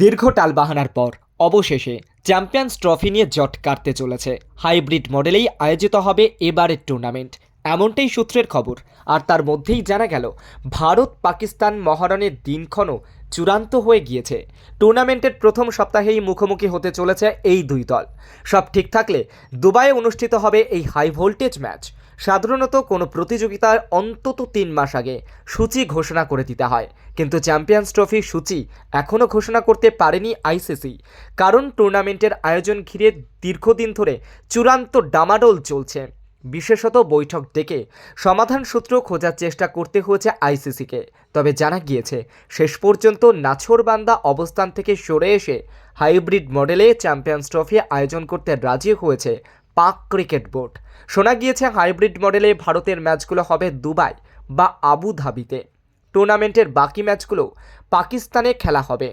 দীর্ঘ টালবাহানার পর, অবশেষে চ্যাম্পিয়ন্স ট্রফি নিয়ে জট কাটতে চলেছে। হাইব্রিড মডেলেই আয়োজিত হবে এবারের টুর্নামেন্ট। এমনটাই সূত্রের খবর। আর তার মধ্যেই জানা গেল, ভারত পাকিস্তান মহারণের দিনক্ষণও চূড়ান্ত হয়ে গিয়েছে। টুর্নামেন্টের প্রথম সপ্তাহেই মুখোমুখি হতে চলেছে এই দুই দল। সব ঠিক থাকলে দুবাইয়ে অনুষ্ঠিত হবে এই হাই ভোল্টেজ ম্যাচ। সাধারণত কোনো প্রতিযোগিতার অন্তত তিন মাস আগে সূচি ঘোষণা করে দিতে হয়। কিন্তু চ্যাম্পিয়ন্স ট্রফির সূচি এখনও ঘোষণা করতে পারেনি আইসিসি। কারণ টুর্নামেন্টের আয়োজন ঘিরে দীর্ঘদিন ধরে চূড়ান্ত ডামাডোল চলছে। বিশেষত বৈঠক ডেকে সমাধান সূত্র খোঁজার চেষ্টা করতে হয়েছে আইসিসিকে। তবে জানা গিয়েছে, শেষ পর্যন্ত নাছোড়বান্দা অবস্থান থেকে সরে এসে হাইব্রিড মডেলে চ্যাম্পিয়ন্স ট্রফি আয়োজন করতে রাজি হয়েছে পাক ক্রিকেট বোর্ড। শোনা গিয়েছে হাইব্রিড মডেলে ভারতের ম্যাচগুলো হবে দুবাই বা আবু ধাবিতে। টুর্নামেন্টের বাকি ম্যাচগুলো পাকিস্তানে খেলা হবে।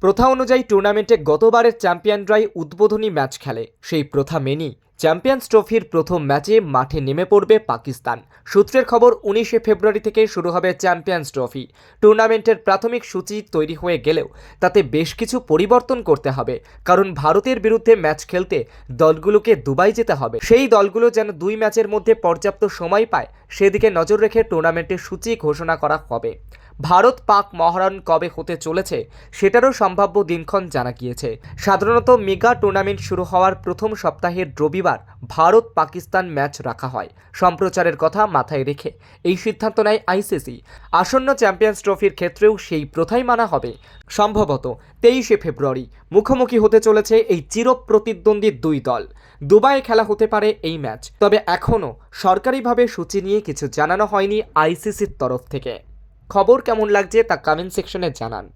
প্রথা অনুযায়ী টুর্নামেন্টে গতবারের চ্যাম্পিয়নরাই উদ্বোধনী ম্যাচ খেলে। সেই প্রথা মেনেই চ্যাম্পিয়ন্স ট্রফির প্রথম ম্যাচে মাঠে নেমে পড়বে পাকিস্তান। সূত্রের খবর, উনিশে ফেব্রুয়ারি থেকে শুরু হবে চ্যাম্পিয়ন্স ট্রফি। টুর্নামেন্টের প্রাথমিক সূচি তৈরি হয়ে গেলেও তাতে বেশ কিছু পরিবর্তন করতে হবে, কারণ ভারতের বিরুদ্ধে ম্যাচ খেলতে দলগুলোকে দুবাই যেতে হবে। সেই দলগুলো যেন দুই ম্যাচের মধ্যে পর্যাপ্ত সময় পায়, সেদিকে নজর রেখে টুর্নামেন্টের সূচি ঘোষণা করা হবে। ভারত পাক মহারণ কবে হতে চলেছে সেটারও সম্ভাব্য দিনক্ষণ জানা গিয়েছে। সাধারণত মেগা টুর্নামেন্ট শুরু হওয়ার প্রথম সপ্তাহের রবিবার ভারত পাকিস্তান ম্যাচ রাখা হয়। সম্প্রচারের কথা মাথায় রেখে এই সিদ্ধান্ত নেয় আইসিসি। আসন্ন চ্যাম্পিয়ন্স ট্রফির ক্ষেত্রেও সেই প্রথাই মানা হবে। সম্ভবত তেইশে ফেব্রুয়ারি মুখোমুখি হতে চলেছে এই চির প্রতিদ্বন্দ্বী দুই দল। দুবাইয়ে খেলা হতে পারে এই ম্যাচ। তবে এখনও সরকারিভাবে সূচি নিয়ে কিছু জানানো হয়নি আইসিসির তরফ থেকে। খবর কেমন লাগছে তা কমেন্ট সেকশনে জানান।